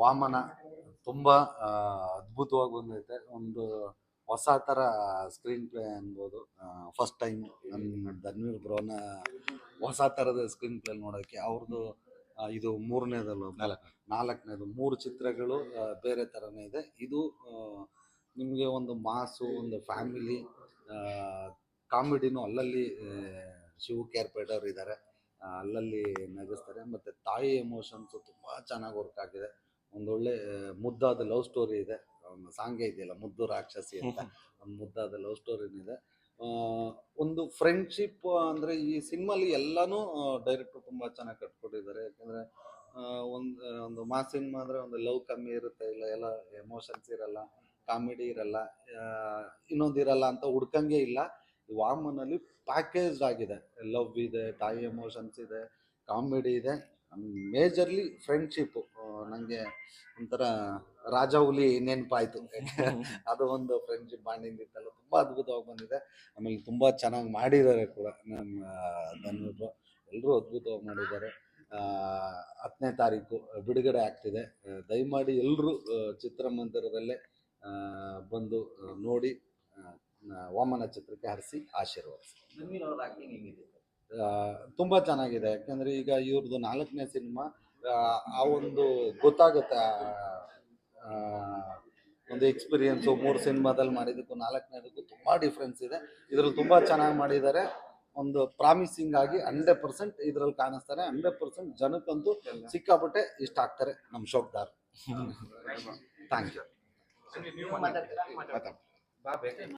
ವಾಮನ ತುಂಬಾ ಅದ್ಭುತವಾಗಿ ಬಂದೈತೆ. ಒಂದು ಹೊಸ ತರ ಸ್ಕ್ರೀನ್ ಪ್ಲೇ ಅನ್ಬೋದು. ಫಸ್ಟ್ ಟೈಮ್ ನನ್ನ ಧನ್ವೀರ್ ಬ್ರೋನ ಹೊಸ ತರದ ಸ್ಕ್ರೀನ್ ಪ್ಲೇ ನೋಡೋಕೆ ಅವ್ರದ್ದು ಇದು ಮೂರನೇದಲ್ಲ ನಾಲ್ಕನೇದು. ಮೂರು ಚಿತ್ರಗಳು ಬೇರೆ ತರನೇ ಇದೆ. ಇದು ನಿಮಗೆ ಒಂದು ಮಾಸು ಒಂದು ಫ್ಯಾಮಿಲಿ ಕಾಮಿಡಿನೂ ಅಲ್ಲಲ್ಲಿ ಶಿವ ಶಿವು ಕೇರ್ಪೇಟ್ ಇದ್ದಾರೆ ಅಲ್ಲಲ್ಲಿ ನಗಿಸ್ತಾರೆ. ಮತ್ತು ತಾಯಿ ಎಮೋಷನ್ಸು ತುಂಬ ಚೆನ್ನಾಗಿ ವರ್ಕ್ ಆಗಿದೆ. ಒಂದೊಳ್ಳೆ ಮುದ್ದಾದ ಲವ್ ಸ್ಟೋರಿ ಇದೆ. ಒಂದು ಸಾಂಗೇ ಇದೆಯಲ್ಲ ಮುದ್ದು ರಾಕ್ಷಸಿ ಅಂತ. ಒಂದು ಮುದ್ದಾದ ಲವ್ ಸ್ಟೋರಿನಿದೆ ಒಂದು ಫ್ರೆಂಡ್ಶಿಪ್ ಅಂದರೆ ಈ ಸಿನಿಮಾಲಿ ಎಲ್ಲನೂ ಡೈರೆಕ್ಟ್ರು ತುಂಬ ಚೆನ್ನಾಗಿ ಕಟ್ಕೊಟ್ಟಿದ್ದಾರೆ. ಯಾಕಂದರೆ ಒಂದು ಒಂದು ಮಾ ಸಿನಿಮಾ ಅಂದರೆ ಒಂದು ಲವ್ ಕಮ್ಮಿ ಇರುತ್ತೆ. ಇಲ್ಲ ಎಲ್ಲ ಎಮೋಷನ್ಸ್ ಇರಲ್ಲ ಕಾಮಿಡಿ ಇರಲ್ಲ ಇನ್ನೊಂದು ಇರಲ್ಲ ಅಂತ ಹುಡ್ಕಂಗೆ ಇಲ್ಲ. ವಾಮನಲ್ಲಿ ಪ್ಯಾಕೇಜ್ ಆಗಿದೆ. ಲವ್ ಇದೆ ತಾಯಿ ಎಮೋಷನ್ಸ್ ಇದೆ ಕಾಮಿಡಿ ಇದೆ. ಮೇಜರ್ಲಿ ಫ್ರೆಂಡ್ಶಿಪ್ಪು ನನಗೆ ಒಂಥರ ರಾಜ ಹುಲಿ ನೆನಪಾಯ್ತು. ಅದು ಒಂದು ಫ್ರೆಂಡ್ಶಿಪ್ ಬಾಂಡಿಂಗ್ ಇತ್ತಲ್ಲ ತುಂಬ ಅದ್ಭುತವಾಗಿ ಬಂದಿದೆ. ಆಮೇಲೆ ತುಂಬ ಚೆನ್ನಾಗಿ ಮಾಡಿದ್ದಾರೆ ಕೂಡ ನಮ್ಮ ಧನ್ಯವಾದ ಎಲ್ಲರೂ ಅದ್ಭುತವಾಗಿ ಮಾಡಿದ್ದಾರೆ. ಹತ್ತನೇ ತಾರೀಕು ಬಿಡುಗಡೆ ಆಗ್ತಿದೆ. ದಯಮಾಡಿ ಎಲ್ಲರೂ ಚಿತ್ರಮಂದಿರದಲ್ಲೇ ಬಂದು ನೋಡಿ. ವಾಮನ ಚಿತ್ರಕ್ಕೆ ಹರಿಸಿ ಆಶೀರ್ವದಿಸಿ. ತುಂಬ ಚೆನ್ನಾಗಿದೆ. ಯಾಕಂದರೆ ಈಗ ಇವ್ರದ್ದು ನಾಲ್ಕನೇ ಸಿನಿಮಾ ಆ ಒಂದು ಗೊತ್ತಾಗುತ್ತೆ ಒಂದು ಎಕ್ಸ್ಪೀರಿಯನ್ಸು ಮೂರು ಸಿನಿಮಾದಲ್ಲಿ ಮಾಡಿದ್ದಕ್ಕೂ ನಾಲ್ಕನೇದಕ್ಕೂ ತುಂಬ ಡಿಫ್ರೆನ್ಸ್ ಇದೆ. ಇದ್ರಲ್ಲಿ ತುಂಬ ಚೆನ್ನಾಗಿ ಮಾಡಿದ್ದಾರೆ. ಒಂದು ಪ್ರಾಮಿಸಿಂಗ್ ಆಗಿ ಹಂಡ್ರೆಡ್ ಪರ್ಸೆಂಟ್ ಇದ್ರಲ್ಲಿ ಕಾಣಿಸ್ತಾರೆ. ಹಂಡ್ರೆಡ್ ಪರ್ಸೆಂಟ್ ಜನಕ್ಕಂತೂ ಸಿಕ್ಕಾಪಟ್ಟೆ ಇಷ್ಟ ಆಗ್ತಾರೆ ನಮ್ಮ ಶೋಕ್ದಾರ್ ಥ್ಯಾಂಕ್ ಯು